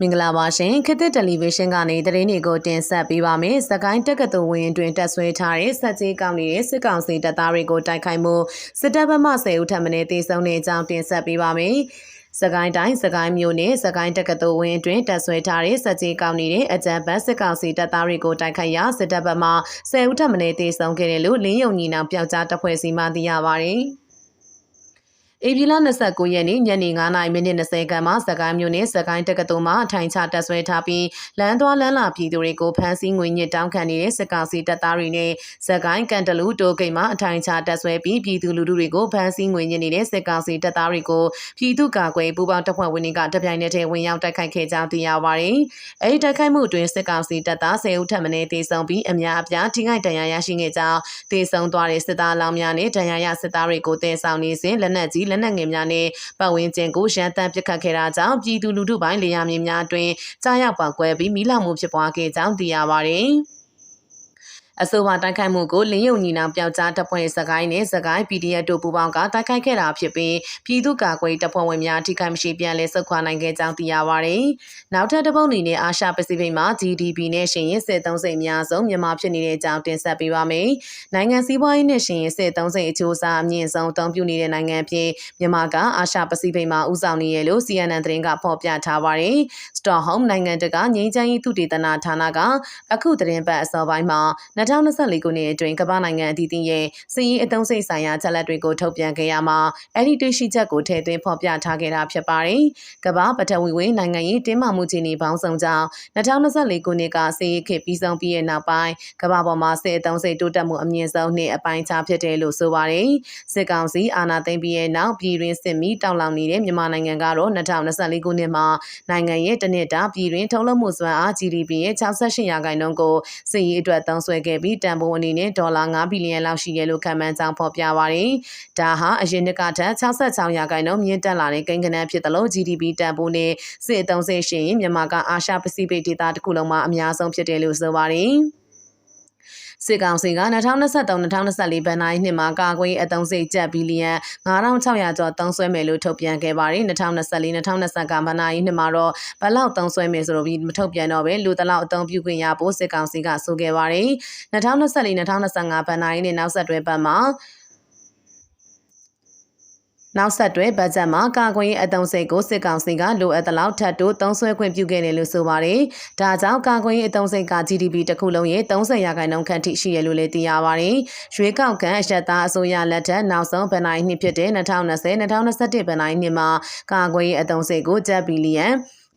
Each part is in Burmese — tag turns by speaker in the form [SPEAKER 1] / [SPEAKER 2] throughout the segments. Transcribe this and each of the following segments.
[SPEAKER 1] မင်္ဂလာပါရှင်ခေတ်သစ်တယ်လီဗီရှင်းကနေသတင်းတွေကိုတင်ဆက်ပေးပါမယ်။စကိုင်းတက္ကသိုလ်ဝင်တွင်တက်ဆွဲထားတဲ့စက်ကြီးကောင်းနေတဲ့စစ်ကောင်စီတပ်သားတွေကိုတိုက်ခိုက်မှုစစ်တပ်ဘက်မှ10ဦးထပ်မံတေဆုံးတဲ့အကြောင်းတင်ဆက်ပေးပါမယ်။စကိုင်းတိုင်းစကိုင်းမြို့နယ်စကိုင်းတက္ကသိုလ်ဝင်းတွင်တက်ဆွဲထားတဲ့စက်ကြီးကောင်းနေတဲ့အကြံဘတ်စစ်ကောင်စီတပ်သားတွေကိုတိုက်ခိုက်ရာစစ်တပ်ဘက်မှ10ဦးထပ်မံတေဆုံးခဲ့တယ်လို့လင်းယုံညီနောင်ပျောက်ကြားတပ်ဖွဲ့စီမှသိရပါဗျ။ ဧပြီလ29ရက်နေ့ညနေ9:30မိနစ်20ခန်းမှာစကိုင်းမြို့နယ်စကိုင်းတက္ကသိုလ်မှာထိုင်ချတက်ဆွဲထားပြီးလမ်းသွားလမ်းလာပြည်သူတွေကိုဖမ်းဆီးငွေညစ်တောင်းခံနေတဲ့စစ်ကောင်စီတပ်သားတွေနဲ့စကိုင်းကန်တလူတိုကိတ်မှာအထိုင်ချတက်ဆွဲပြီးပြည်သူလူထုတွေကိုဖမ်းဆီးငွေညစ်နေတဲ့စစ်ကောင်စီတပ်သားတွေကိုပြည်သူ့ကာကွယ်ပူးပေါင်းတပ်ဖွဲ့ဝင်တွေကတပြိုင်နက်တည်းဝင်ရောက်တိုက်ခိုက်ခဲ့ကြောင်းသိရပါတယ်။အဲဒီတိုက်ခိုက်မှုအတွင်းစစ်ကောင်စီတပ်သား10ဦးထပ်မံတေဆုံးပြီးအများအပြားထိခိုက်ဒဏ်ရာရရှိခဲ့ကြောင်းတေဆုံးသွားတဲ့စစ်သားလောင်းများနဲ့ဒဏ်ရာရစစ်သားတွေကိုတင်ဆောင်နေစဉ်လက်နက်ကြီးလက်နက်ငယ်များနဲ့ပတ်ဝန်းကျင်ကိုရန်တမ်းပစ်ခတ်ခဲ့တာကြောင့်ပြည်သူလူထုပိုင်းလေယာဉ်မြေများအတွင်းကြားရောက်ပေါက်ကွဲပြီးမိလောင်မှုဖြစ်ပွားခဲ့ကြောင်းသိရပါတယ်။ အဆိုပါတိုက်ခိုက်မှုကိုလင်းယုံညီနောင်ပျောက်ကြားတပ်ဖွဲ့စကိုင်းနဲ့စကိုင်း PDF တို့ပူးပေါင်းကတိုက်ခိုက်ခဲ့တာဖြစ်ပြီးပြည်သူ့ကာကွယ်တပ်ဖွဲ့ဝင်များထိခိုက်မရှိပြန်လည်ဆုတ်ခွာနိုင်ခဲ့ကြောင်းသိရပါဗျ။နောက်ထပ်တစ်ပုတ်အနေနဲ့အာရှပစိဖိတ်မှာ GDP နဲ့ရှင်ရင်စစ်သုံးစိတ်အများဆုံးမြန်မာဖြစ်နေတဲ့အကြောင်းတင်ဆက်ပေးပါမယ်။နိုင်ငံစည်းပွားရေးနဲ့ရှင်ရင်စစ်သုံးစိတ်အချိုးအစားအမြင့်ဆုံးအသုံးပြုနေတဲ့နိုင်ငံဖြစ်မြန်မာကအာရှပစိဖိတ်မှာဦးဆောင်နေရလို့ CNN သတင်းကဖော်ပြထားပါတယ်။ Stockholm နိုင်ငံတကာငြိမ်းချမ်းရေးသုတေသနဌာနကအခုသတင်းပတ်အစောပိုင်းမှာ2024ခုနှစ်အတွင်းကမ္ဘာနိုင်ငံအသီးသီးရဲ့စည်ရေးအသုံးစိတ်ဆိုင်ရာချက်လက်တွေကိုထုတ်ပြန်ခဲ့ရမှာအဲ့ဒီတွေ့ရှိချက်ကိုထည့်သွင်းဖော်ပြထားခဲ့တာဖြစ်ပါတယ်။ကမ္ဘာပထဝီဝင်နိုင်ငံရေးတင်းမာမှုချင်းတွေပေါင်းစုံကြောင့်2024ခုနှစ်ကစည်ရေးခေတ်ပြီးဆုံးပြီးတဲ့နောက်ပိုင်းကမ္ဘာပေါ်မှာစစ်အသုံးစိတ်တိုးတက်မှုအမြင့်ဆုံးနှစ်အပိုင်းခြားဖြစ်တယ်လို့ဆိုပါတယ်။စစ်ကောင်စီအာဏာသိမ်းပြီးတဲ့နောက်ပြည်တွင်းစစ်မီတောက်လောင်နေတဲ့မြန်မာနိုင်ငံကတော့2024ခုနှစ်မှာနိုင်ငံရဲ့တနစ်တာပြည်တွင်းထုံးလုံးမှုစွမ်းအား GDP ရဲ့68ရာခိုင်နှုန်းကိုစစ်ရေးအတွက်သုံးစွဲခဲ့ပြီးတန်ဖိုးအနေနဲ့ဒေါ်လာ9ဘီလီယံလောက်ရှိတယ်လို့ခန့်မှန်းကြောင်းဖော်ပြပါတယ်။ဒါဟာအရင်နှစ်ကထက်66ရာခိုင်နှုန်းမြင့်တက်လာတဲ့ကိန်းဂဏန်းဖြစ်သလို GDP တန်ဖိုးနဲ့စစ်အသုံးစိတ်ရှင်မြန်မာကအာရှပစိဖိတ်ဒေသတစ်ခုလုံးမှာအများဆုံးဖြစ်တယ်လို့ဆိုပါတယ်။ စစ်ကောင်စီက2023-2024ဘဏ္ဍာရေးနှစ်မှာကာကွယ်အသုံးစိတ်ကျပ်ဘီလီယံ9600ကျော်သုံးစွဲမယ်လို့ထုတ်ပြန်ခဲ့ပါတယ်2024-2025ကဘဏ္ဍာရေးနှစ်မှာတော့ဘယ်လောက်သုံးစွဲမယ်ဆိုတော့ပြီးမထုတ်ပြန်တော့ပဲလူတလောက်အသုံးပြုခွင့်ရဖို့စစ်ကောင်စီကဆိုခဲ့ပါတယ်2024-2025ဘဏ္ဍာရေးနှစ်နောက်ဆက်တွဲပတ်မှာ နောက်ဆက်တွဲဘတ်ဂျက်မှာကာကွယ်ရေးအသုံးစိတ်ကိုစစ်ကောင်စီကလိုအပ်သလောက်ထပ်တိုးသုံးစွဲခွင့်ပြုခဲ့တယ်လို့ဆိုပါတယ်။ဒါကြောင့်ကာကွယ်ရေးအသုံးစိတ်က GDP တစ်ခုလုံးရဲ့30ရာခိုင်နှုန်းခန့်ထိရှိရလို့လည်းသိရပါတယ်။ရွေးကောက်ခံအရက်သားအစိုးရလက်ထက်နောက်ဆုံးဗန်နိုင်းနှစ်ဖြစ်တဲ့2020-2021ဗန်နိုင်းနှစ်မှာကာကွယ်ရေးအသုံးစိတ်ကိုကျပ်ဘီလီယံ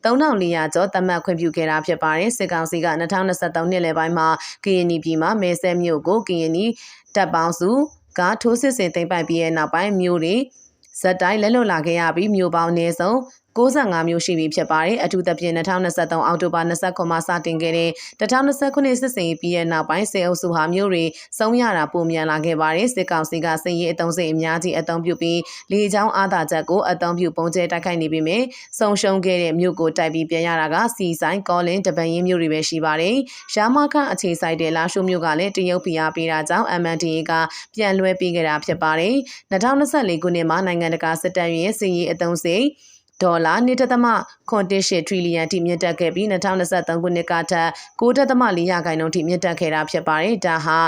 [SPEAKER 1] 3400ကျော်သတ်မှတ်ခွင့်ပြုခဲ့တာဖြစ်ပါတယ်စစ်ကောင်စီက2023နှစ်လယ်ပိုင်းမှာကရင်ပြည်မှာမဲဆဲမြို့ကိုကရင်တပ်ပေါင်းစုကထိုးစစ်ဆင်သိမ်းပိုက်ပြီးတဲ့နောက်ပိုင်းမြို့တွေ ဇက်တိုင်းလက်လွတ်လာခဲ့ရပြီးမြို့ပေါင်းနေဆုံး 65မျိုးရှိပြီဖြစ်ပါတယ်အထူးသဖြင့်2023အောက်တိုဘာ29မှာစတင်ခဲ့တဲ့2029စစ်စင်ပြီးရဲ့နောက်ပိုင်းစေအုပ်စုဟာမျိုးတွေဆုံးရတာပုံမြန်လာခဲ့ပါတယ်စစ်ကောင်စီကစင်ရေးအုံစိတ်အများကြီးအုံပြုပြီးလေကြောင်းအားသာချက်ကိုအုံပြုပုံကျဲတိုက်ခိုက်နေပြီမြဆုံရှုံခဲ့တဲ့မြို့ကိုတိုက်ပြီးပြန်ရတာကစီဆိုင်ကောလင်းတပန်ရင်မြို့တွေပဲရှိပါတယ်ရှားမခအခြေဆိုင်တဲ့လာရှိုးမြို့ကလည်းတရုတ်ဖိအားပေးတာကြောင့် MNDA ကပြန်လွှဲပေးခဲ့တာဖြစ်ပါတယ်2024ခုနှစ်မှာနိုင်ငံတကာစစ်တပ်ရဲ့စင်ရေးအုံစိတ် ဒေါ်လာ1.8ထရီလီယံထိမြင့်တက်ခဲ့ပြီး2023ခုနှစ်ကထက်9.4ရာခိုင်နှုန်းထိမြင့်တက်ခဲ့တာဖြစ်ပါတယ်။ဒါဟာ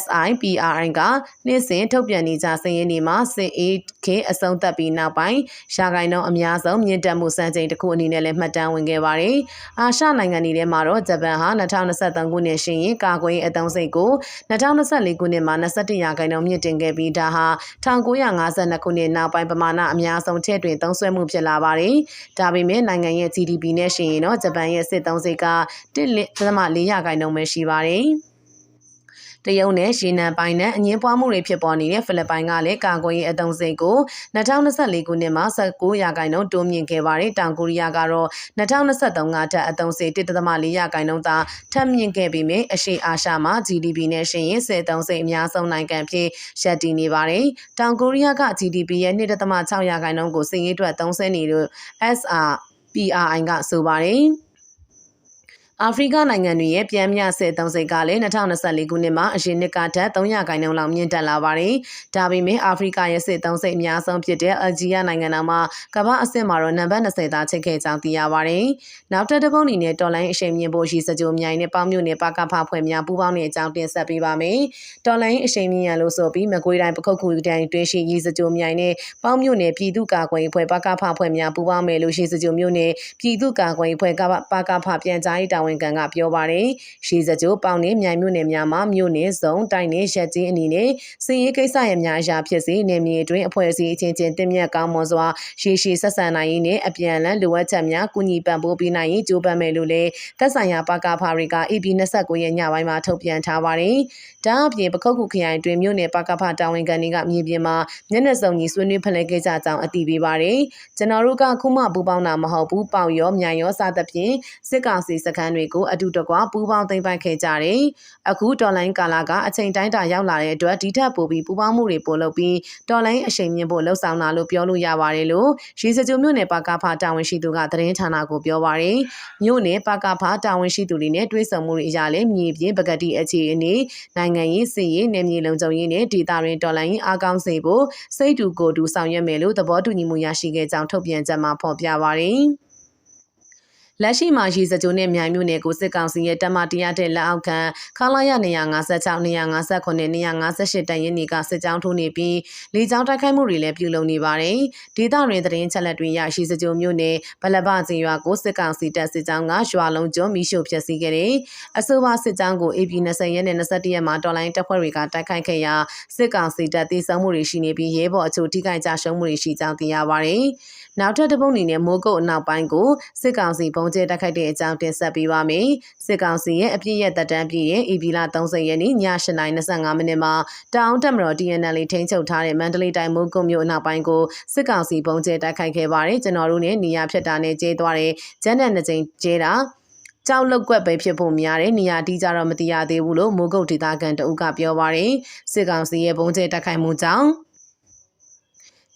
[SPEAKER 1] SIPRI ကနှစ်စဉ်ထုတ်ပြန်နေကြစာရင်းတွေမှာစစ်အေးခေအဆုံးသက်ပြီးနောက်ပိုင်းရာဂိုင်နှုန်းအများဆုံးမြင့်တက်မှုစံချိန်တစ်ခုအနေနဲ့လည်းမှတ်တမ်းဝင်ခဲ့ပါတယ်။အာရှနိုင်ငံတွေထဲမှာတော့ဂျပန်ဟာ2023ခုနှစ်ရှင်ရင်ကာကွယ်အသုံးစိတ်ကို2024ခုနှစ်မှာ21ရာဂိုင်နှုန်းမြင့်တင်ခဲ့ပြီးဒါဟာ1952ခုနှစ်နောက်ပိုင်းပမာဏအများဆုံးထည့်တွင်သုံးစွဲမှုဖြစ်လာပါတယ်။ဒါပေမဲ့နိုင်ငံရဲ့ GDP နဲ့ရှင်ရင်တော့ဂျပန်ရဲ့စစ်သုံးစိတ်က1.4ရာဂိုင်နှုန်းပဲရှိပါတယ်။ တရုတ်နဲ့ရေနံပိုင်းနဲ့အငင်းပွားမှုတွေဖြစ်ပေါ်နေတဲ့ဖိလစ်ပိုင်ကလည်းကာကွယ်ရေးအသုံးစိတ်ကို2024ခုနှစ်မှာ19ရာခိုင်နှုန်းတိုးမြင့်ခဲ့ပါတယ်တောင်ကိုရီးယားကတော့2023ကထက်အသုံးစိတ်1.4ရာခိုင်နှုန်းသာထပ်မြင့်ခဲ့ပြီးမြဲအရှေ့အာရှမှာ GDP နဲ့ရှင်ရင်စစ်သုံးစိတ်အများဆုံးနိုင်ငံဖြစ်ရပ်တည်နေပါတယ်တောင်ကိုရီးယားက GDP ရဲ့2.6ရာခိုင်နှုန်းကိုစည်ရေးအတွက်သုံးစွဲနေလို့ SR PRI ကဆိုပါတယ် အာဖရိကနိုင်ငံတွေရဲ့ပြန်မြစစ်သုံးစိတ်ကလည်း2024ခုနှစ်မှာအရင်နှစ်ကထက်300ခိုင်နှုန်းလောက်မြင့်တက်လာပါတယ်။ဒါပေမဲ့အာဖရိကရဲ့စစ်သုံးစိတ်အများဆုံးဖြစ်တဲ့အယ်ဂျီးယားနိုင်ငံတော်မှာကမ္ဘာအဆင့်မှာတော့နံပါတ်20သာချိတ်ခဲ့ကြောင်းသိရပါတယ်။နောက်ထပ်တစ်ပုတ်အနေနဲ့တော်လိုင်းအရှိန်မြင့်ဖို့ရှိစကြိုမြိုင်နဲ့ပေါင်းမြို့နယ်ပါကဖဖွဲ့များပူးပေါင်းတဲ့အကြောင်းတင်ဆက်ပေးပါမယ်။တော်လိုင်းအရှိန်မြင့်ရလို့ဆိုပြီးမကွေးတိုင်းပခုတ်ကူတိုင်းတွင်းရှိရေးစကြိုမြိုင်နဲ့ပေါင်းမြို့နယ်ပြည်သူ့ကာကွယ်ရေးဖွဲ့ပါကဖဖွဲ့များပူးပေါင်းမယ်လို့ရှိစကြိုမြို့နယ်ပြည်သူ့ကာကွယ်ရေးဖွဲ့ကပါကဖပြန်ကြားရေးတာဝန်ခံကပြောပါတယ်။ရှေးစကြိုပေါင်းနဲ့မြိုင်မြို့နယ်များမှာမြို့နယ်စုံတိုင်းနဲ့ရက်ကြီးအနေနဲ့စည်ရေးကိစ္စရများအရာဖြစ်စေနေမြေအတွင်းအဖွဲ့အစည်းအချင်းချင်းတင်မြတ်ကောင်းမွန်စွာရှေးရှေးဆက်ဆံနိုင်ရေးနဲ့အပြန်အလှန်လိုအပ်ချက်များကုညီပံ့ပိုးပေးနိုင်ရေးကြိုးပမ်းမယ်လို့လည်းသက်ဆိုင်ရာပါကဖာတွေက AB 29ရက်ညပိုင်းမှာထုတ်ပြန်ထားပါတယ်။ဒါအပြင်ပခုတ်ကူခရိုင်တွင်မြို့နယ်ပါကဖာတာဝန်ခံတွေကမြေပြင်မှာမျက်နှာစုံကြီးဆွေးနွေးဖလှယ်ခဲ့ကြကြောင်းအတည်ပြုပါတယ်။ကျွန်တော်တို့ကခုမှပူပေါင်းတာမဟုတ်ဘူးပေါင်ရောမြိုင်ရောစသဖြင့်စစ်ကောင်စီစခန်းတွေကိုအတူတကွပူးပေါင်းသိမ်းပိုက်ခဲ့ကြတယ်။အခုတော်လိုင်းကာလာကအချိန်တိုင်းတာရောက်လာတဲ့အတွက်ဒီထက်ပိုပြီးပူးပေါင်းမှုတွေပို့လုပ်ပြီးတော်လိုင်းအချိန်မြင့်ဖို့လှုံ့ဆော်တာလို့ပြောလို့ရပါတယ်လို့ရေစကြိုမြို့နယ်ပါကဖာတာဝန်ရှိသူကသတင်းဌာနကိုပြောပါတယ်။မြို့နယ်ပါကဖာတာဝန်ရှိသူတွေနဲ့တွဲဆုံမှုတွေအရလည်းမြေပြင်ပကတိအခြေအနေနိုင်ငံရေးစီရေးနယ်မြေလုံခြုံရေးနဲ့ဒေသတွင်တော်လိုင်းရေးအားကောင်းစေဖို့စိတ်တူကိုယ်တူဆောင်ရွက်မယ်လို့သဘောတူညီမှုရရှိခဲ့ကြောင်းထုတ်ပြန်ချက်မှာဖော်ပြပါတယ်။ လက်ရှိမှာရေစကြိုနဲ့မြိုင်မြို့နယ်ကိုစစ်ကောင်စီရဲ့တမတရားတဲ့လက်အောက်ခံခလာရ256 259 258တန်ရင်နေကစစ်ကြောင်းထိုးနေပြီးလေကြောင်းတိုက်ခိုက်မှုတွေလည်းပြုလုပ်နေပါတယ်။ဒေသတွင်သတင်းချက်လက်တွေရရှိစကြိုမြို့နယ်ဗလဘကျေးရွာကိုစစ်ကောင်စီတပ်စစ်ကြောင်းကရွာလုံးကျော်မိရှုဖျက်ဆီးခဲ့တယ်။အဆိုပါစစ်ကြောင်းကို AP 20ရက်နဲ့21ရက်မှာတော်လိုင်းတပ်ဖွဲ့တွေကတိုက်ခိုက်ခဲ့ရာစစ်ကောင်စီတပ်တိစောမှုတွေရှိနေပြီးရဲဘော်အချို့ထိခိုက်ကြရှုံးမှုတွေရှိကြောင်းသိရပါတယ်။ နောက်ထပ်တစ်ပုတ်အနေနဲ့မိုးကုတ်အနောက်ပိုင်းကိုစစ်ကောင်စီဘုံကျဲတိုက်ခိုက်တဲ့အကြောင်းတင်ဆက်ပေးပါမယ်။စစ်ကောင်စီရဲ့အပြည့်ရဲ့တပ်တန်းပြည့်ရဲ့ EB လ30ရက်နေ့ည8:25မိနစ်မှာတောင်တက်မတော် TNL ထိန်းချုပ်ထားတဲ့မန္တလေးတိုင်းမိုးကုတ်မြို့အနောက်ပိုင်းကိုစစ်ကောင်စီဘုံကျဲတိုက်ခိုက်ခဲ့ပါတယ်။ကျွန်တော်တို့နဲ့နေရာဖြတ်တာနဲ့ကျဲသွားတဲ့ဂျန်တဲ့နှစ်ကြိမ်ကျဲတာကြောက်လောက်ကွက်ပဲဖြစ်ဖို့များတယ်နေရာတိကျတော့မသိရသေးဘူးလို့မိုးကုတ်ဒေသခံတအုပ်ကပြောပါရယ်စစ်ကောင်စီရဲ့ဘုံကျဲတိုက်ခိုက်မှုကြောင့်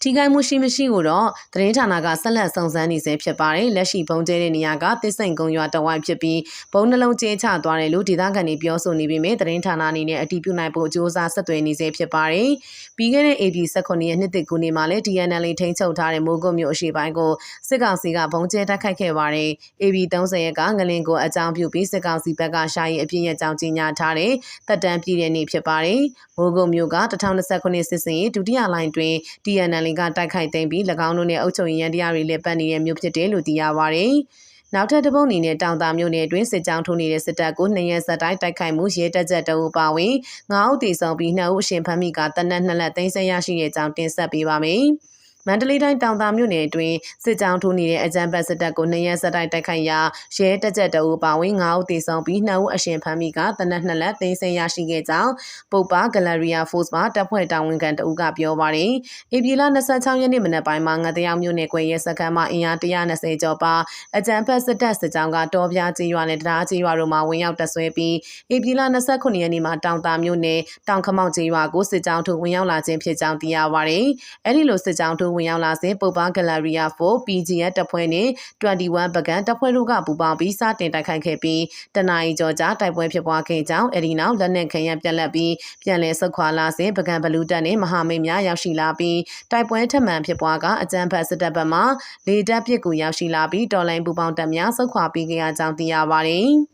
[SPEAKER 1] ထိခိုက်မှုရှိမရှိကိုတော့သတင်းဌာနကဆက်လက်စုံစမ်းနေဆဲဖြစ်ပါတယ်။လက်ရှိဘုံကျဲတဲ့နေရာကသစ်စိန်ကုန်းရွာတဝိုက်ဖြစ်ပြီးဘုံနှလုံးကျဲချသွားတယ်လို့ဒေသခံတွေပြောဆိုနေပေမဲ့သတင်းဌာနအနေနဲ့အတည်ပြုနိုင်ဖို့စ조사ဆက်သွယ်နေဆဲဖြစ်ပါတယ်။ပြီးခဲ့တဲ့ AB 18ရက်နှစ်တကူနေမှာလည်း DNL ထိန်းချုပ်ထားတဲ့မိုးကုတ်မြို့အရှိပိုင်းကိုစစ်ကောင်စီကဘုံကျဲတိုက်ခိုက်ခဲ့ပါတယ်။ AB 30ရက်ကငလင်ကိုအကြောင်းပြုပြီးစစ်ကောင်စီဘက်ကရှာရီအပြည့်ရဲ့ကြောင်းကြီးညာထားတဲ့တပ်တန်းပြည်တဲ့နေ့ဖြစ်ပါတယ်။မိုးကုတ်မြို့က2029စစ်စင်ရေးဒုတိယလိုင်းတွင် DNL ကတိုက်ခိုက်သိမ်းပြီး၎င်းတို့နဲ့အုပ်ချုပ်ရေးရန်တရားတွေလည်းပတ်နေတဲ့မြို့ဖြစ်တယ်လို့သိရပါဗျ။နောက်ထပ်တစ်ပုတ်အနေနဲ့တောင်တာမြို့နယ်အတွင်းစစ်ကြောင်းထိုးနေတဲ့စစ်တပ်ကိုနှစ်ရက်ဆက်တိုက်တိုက်ခိုက်မှုရဲတပ်ချက်တအုပ်ပါဝင်ငါးဦးတည်ဆောင်ပြီးနှစ်ဦးအရှင်ဖမ်းမိကတနက်နှစ်လက်သိမ်းဆည်းရရှိတဲ့ကြောင်းတင်ဆက်ပေးပါမယ်။ မန္တလေးတိုင်းတောင်သာမြို့နယ်အတွင်းစစ်ကြောင်းထိုးနေတဲ့အကြမ်းဖက်စစ်တပ်ကိုနှစ်ရက်ဆက်တိုက်တိုက်ခိုက်ရာရဲတပ်ကြပ်တအူပါဝင်9ဦးသေဆုံးပြီး2ဦးအရှင်ဖမ်းမိကတနက်နှစ်လက်သိမ်းဆည်းရရှိခဲ့ကြောင်းပုပ္ပါဂလရီယာဖို့စ်မှတပ်ဖွဲ့တာဝန်ခံတအူကပြောပါတယ်။ဧပြီလ26ရက်နေ့မနက်ပိုင်းမှာငတရောင်မြို့နယ်ကွယ်ရဲစခန်းမှာအင်အား120ကျော်ပါအကြမ်းဖက်စစ်တပ်စစ်ကြောင်းကတောပြားကြီးရွာနဲ့တရားကြီးရွာတို့မှာဝင်ရောက်တပ်ဆွဲပြီးဧပြီလ29ရက်နေ့မှာတောင်တာမြို့နယ်တောင်ခမောက်ကြီးရွာကိုစစ်ကြောင်းထိုးဝင်ရောက်လာခြင်းဖြစ်ကြောင်းသိရပါတယ်။အဲဒီလိုစစ်ကြောင်းထိုးဝင်ရောက်လာစဉ်ပုပ္ပဂလရီယာ4 PGF တပ်ဖွဲ့နဲ့21ပကံတပ်ဖွဲ့တို့ကပူးပေါင်းပြီးစတင်တိုက်ခိုက်ခဲ့ပြီးတနအီကျော်ကြာတိုက်ပွဲဖြစ်ပွားခဲ့ကြောင်းအဲဒီနောက်လက်နက်ခဲယံပြက်လက်ပြီးပြန်လည်ဆုတ်ခွာလာစဉ်ပကံဘလူးတပ်နဲ့မဟာမိတ်များရောက်ရှိလာပြီးတိုက်ပွဲထပ်မံဖြစ်ပွားကအကြမ်းဖက်စစ်တပ်ဘက်မှလေတပ်ပစ်ကူရောက်ရှိလာပြီးတော်လိုင်းပူပေါင်းတပ်များဆုတ်ခွာပြီးခဲ့ရကြောင်းသိရပါတယ်။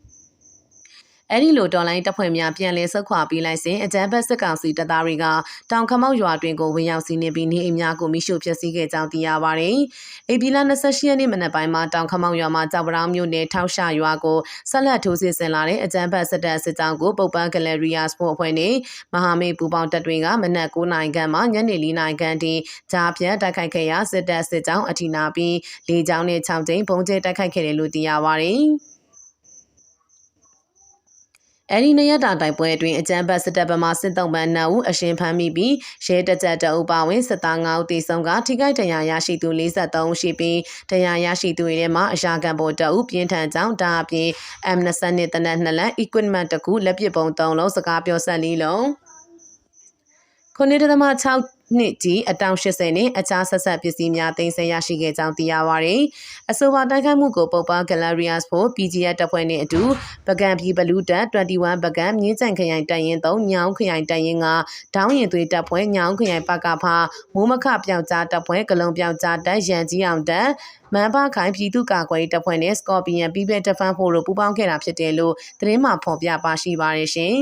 [SPEAKER 1] အဲ့ဒီလိုတော်လိုင်းတပ်ဖွဲ့များပြန်လည်ဆုတ်ခွာပြီးလိုက်စဉ်အကြမ်းဖက်စစ်ကောင်စီတပ်သားတွေကတောင်ခမောက်ရွာတွင်ကိုဝင်ရောက်စီးနှင်ပြီးနေအိမ်များကိုမိရှို့ဖျက်ဆီးခဲ့ကြောင်းသိရပါတယ်။အေပီလာ28ရက်နေ့မနက်ပိုင်းမှာတောင်ခမောက်ရွာမှာကြောက်ပရောင်းမြို့နယ်ထောက်ရှရွာကိုဆက်လက်ထိုးစစ်ဆင်လာတဲ့အကြမ်းဖက်စစ်တပ်စစ်ကြောင်းကိုပုပ္ပန်းဂလရီယာစပို့အဖွဲ့နဲ့မဟာမိတ်ပူပေါင်းတပ်တွေကမနက်9နာရီခန့်မှညနေ4နာရီခန့်ထိဂျားပြန်တိုက်ခိုက်ခဲ့ရာစစ်တပ်စစ်ကြောင်းအထီနာပြီးလေကြောင်းနဲ့6ကြိမ်ပုံကျဲတိုက်ခိုက်ခဲ့တယ်လို့သိရပါတယ်။ အဲဒီနှစ်ရက်တာတိုက်ပွဲအတွင်းအကြမ်းဖက်စစ်တပ်ဗမာစစ်တုံးပန်းနှုတ်အရှင်ဖမ်းမိပြီးရဲတကြက်တအုပ်ပါဝင်စစ်သား9ဦးတေဆုံးကထိခိုက်ဒဏ်ရာရရှိသူ43ဦးရှိပြီးဒဏ်ရာရရှိသူတွေထဲမှာအရာခံပေါ်တအုပ်ပြင်းထန်ကြောင်းဒါအပြင် M20 နဲ့တနက်2လက် equipment တကူလက်ပစ်ပုံ3လုံးစကားပြောဆက်လေးလုံး9.6နှစ် ကြီးအတောင်80နဲ့အခြားဆက်ဆက်ပစ္စည်းများတင်ဆက်ရရှိခဲ့ကြောင်းသိရပါဗျ။အဆိုပါတိုက်ခိုက်မှုကိုပုပ္ပ Galerias ဖို့ PGF တပ်ဖွဲ့နဲ့အတူပကံပြည်ဘလူးတပ်21ပကံမြင်းကြံခရိုင်တပ်ရင်း3ညောင်ခရိုင်တပ်ရင်းကဒေါင်းရင်သွေးတပ်ဖွဲ့ညောင်ခရိုင်ပကဖမိုးမခပြောက်ကြားတပ်ဖွဲ့ကလုံပြောက်ကြားတပ်ရန်ကြီးအောင်တပ်မန်ပါခိုင်ပြည်သူ့ကာကွယ်ရေးတပ်ဖွဲ့နဲ့ Scorpion People Defense Force တို့ပူးပေါင်းခဲ့တာဖြစ်တယ်လို့သတင်းမှဖော်ပြပါရှိပါတယ်ရှင်။